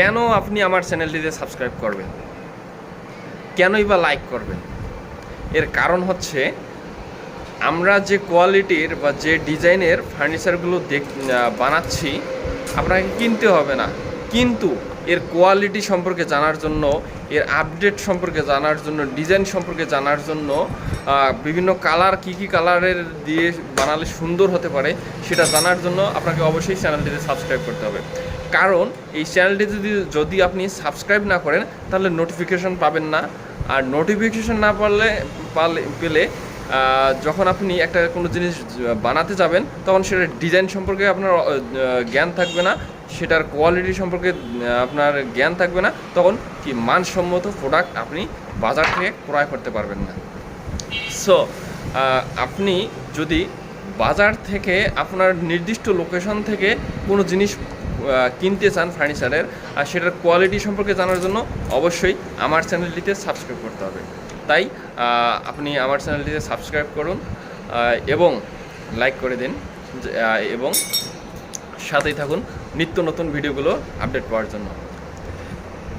কেন আপনি আমার চ্যানেলটিতে সাবস্ক্রাইব করবেন? কেনই বা লাইক করবেন? এর কারণ হচ্ছে, আমরা যে কোয়ালিটির বা যে ডিজাইনের ফার্নিচারগুলো দেখ বানাচ্ছি, আপনাকে কিনতে হবে না। কিন্তু এর কোয়ালিটি সম্পর্কে জানার জন্য, এর আপডেট সম্পর্কে জানার জন্য ডিজাইন সম্পর্কে জানার জন্য বিভিন্ন কালার কি কি কালারের দিয়ে বানালে সুন্দর হতে পারে, সেটা জানার জন্য আপনাকে অবশ্যই চ্যানেলটিতে সাবস্ক্রাইব করতে হবে। কারণ এই চ্যানেলটি যদি যদি আপনি সাবস্ক্রাইব না করেন, তাহলে নোটিফিকেশন পাবেন না। আর নোটিফিকেশন না পারলে পালে পেলে যখন আপনি একটা কোনো জিনিস বানাতে যাবেন, তখন সেটার ডিজাইন সম্পর্কে আপনার জ্ঞান থাকবে না। সেটার কোয়ালিটি সম্পর্কে আপনার জ্ঞান থাকবে না। তখন কি মানসম্মত প্রোডাক্ট আপনি বাজার থেকে ক্রয় করতে পারবেন না। সো আপনি যদি বাজার থেকে আপনার নির্দিষ্ট লোকেশন থেকে কোনো জিনিস কিনতে চান ফার্নিচারের, আর সেটার কোয়ালিটি সম্পর্কে জানার জন্য অবশ্যই আমার চ্যানেলটিতে সাবস্ক্রাইব করতে হবে। তাই আপনি আমার চ্যানেলটিতে সাবস্ক্রাইব করুন এবং লাইক করে দিন এবং সাথেই থাকুন নিত্য নতুন ভিডিওগুলো আপডেট পাওয়ার জন্য।